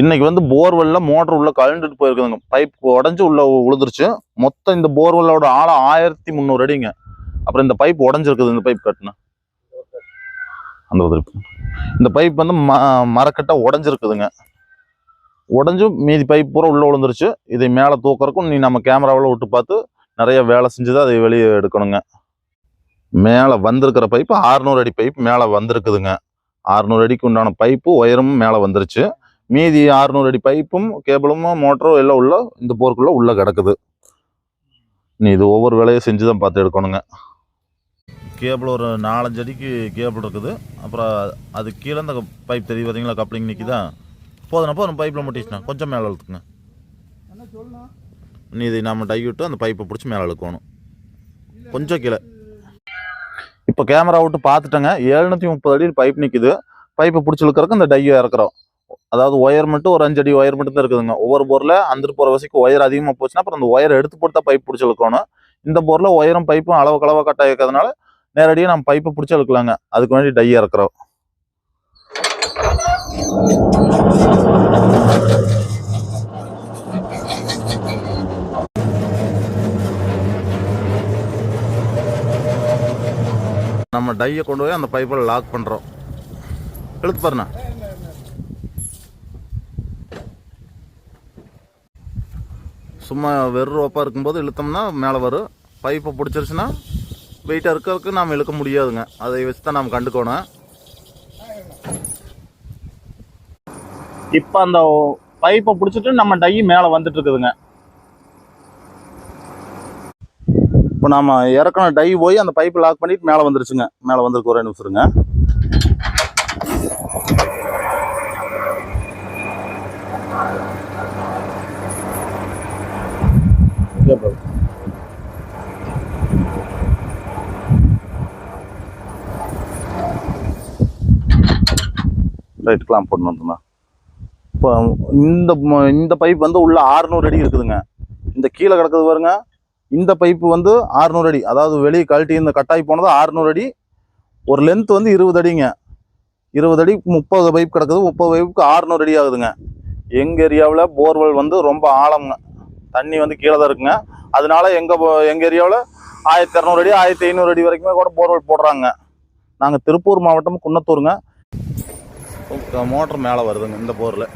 இன்னைக்கு வந்து போர்வெல்ல மோட்டர் உள்ள கழண்டுட்டு போயிருக்குதுங்க. பைப் உடஞ்சு உள்ள உழுதுருச்சு. மொத்தம் இந்த போர்வெல்லோட ஆழம் ஆயிரத்தி முந்நூறு அடிங்க. அப்புறம் இந்த பைப் உடஞ்சிருக்குது இந்த பைப் கட்டின. அந்த உதிர்ப்பு இந்த பைப் வந்து ம மரக்கட்டை உடஞ்சிருக்குதுங்க. உடஞ்சும் மீதி பைப் பூரா உள்ள விழுந்துருச்சு இதை மேலே தூக்குறக்கும் நீ நம்ம கேமராவில் விட்டு பார்த்து நிறைய வேலை செஞ்சு தான் அதை வெளியே எடுக்கணுங்க. மேலே வந்திருக்கிற பைப்பு 600 அடி பைப் மேலே வந்திருக்குதுங்க. 600 அடிக்கு உண்டான பைப்பு உயரமும் மேலே வந்துருச்சு. மீதி 600 அடி பைப்பும் கேபிளும் மோட்டரும் எல்லாம் உள்ள இந்த போருக்குள்ள உள்ள கிடக்குது. நீ இது ஒவ்வொரு வேலையும் செஞ்சு தான் பார்த்து எடுக்கணுங்க. கேபிள் ஒரு நாலஞ்சு அடிக்கு கேபிள் இருக்குது. அப்புறம் அது கீழே இந்த பைப் தெரியும் பார்த்தீங்களா கப்ளிங் நிற்கிதா போதும் போதும் பைப்பில் முட்டிச்சுண்ணா கொஞ்சம் மேலே இழுத்துக்குங்க. நீ இதை நம்ம டை விட்டு அந்த பைப்பை பிடிச்சி மேலே இழுக்கணும். கொஞ்சம் கீழே. இப்போ கேமரா விட்டு பார்த்துட்டேங்க. எழுநூற்றி முப்பது அடியில் பைப் நிற்குது பைப்பை பிடிச்சி இழுக்கிறதுக்கு அந்த டையை இறக்குறோம். அதாவது ஒயர் மட்டும் ஒரு அஞ்சு அடி ஒயர் மட்டும் தான் இருக்குதுங்க. ஒவ்வொரு போரில் அந்த போகிற வசதிக்கு ஒயர் அதிகமாக போச்சுன்னா அப்புறம் அந்த ஒயரை எடுத்து போட்டு தான் பைப் பிடிச்சி இழுக்கணும். இந்த போரில் ஒயரும் பைப்பும் அளவு கலவாக கட்டாக இருக்கிறதுனால நேரடியாக நம்ம பைப்பை பிடிச்சி இழுக்கலாங்க. அதுக்கு வேண்டி டையாக இருக்கிறோம் நம்ம டையை கொண்டு போய் அந்த பைப்பில் லாக் பண்ணுறோம் இழுத்து பாருண்ணா. சும்மா வெறும் ரோப்பாக இருக்கும்போது இழுத்தோம்னா மேலே வரும். பைப்பை பிடிச்சிருச்சுன்னா வெயிட்டாக இருக்கிறதுக்கு நாம் இழுக்க முடியாதுங்க. அதை வச்சு தான் நாம் கண்டுக்கணும். இப்போ அந்த பைப்பை பிடிச்சிட்டு நம்ம டை மேலே வந்துட்டு இருக்குதுங்க இப்போ நாம் இறக்கணும் டை போய் அந்த பைப்பை லாக் பண்ணிட்டு மேலே வந்துருச்சுங்க. மேலே வந்துருக்கு ஒரே நிமிஷம் இருங்க. ரைட்டுக்கெலாம் போட்டு வந்துருந்தா இப்போ இந்த இந்த பைப் வந்து உள்ள 600 அடி இருக்குதுங்க. இந்த கீழே கிடக்குது பாருங்க. இந்த பைப்பு வந்து 600 அடி. அதாவது வெளியே கழட்டி இந்த கட்டாய் போனது 600 அடி. ஒரு லென்த் வந்து இருபது அடிங்க. இருபது அடி முப்பது பைப் கிடக்குது. முப்பது பைப்புக்கு 600 அடி ஆகுதுங்க. எங்கள் ஏரியாவில் போர்வெல் வந்து ரொம்ப ஆழம்ங்க. தண்ணி வந்து கீழே தான் இருக்குங்க. அதனால எங்கள் எங்கள் ஏரியாவில் ஆயிரத்தி இரநூறு அடி ஆயிரத்தி ஐநூறு அடி வரைக்குமே கூட போர்வெல் போடுறாங்க. நாங்கள் திருப்பூர் மாவட்டம் குன்னத்தூருங்க. மோட்டர் மேலே வருதுங்க இந்த போரில்.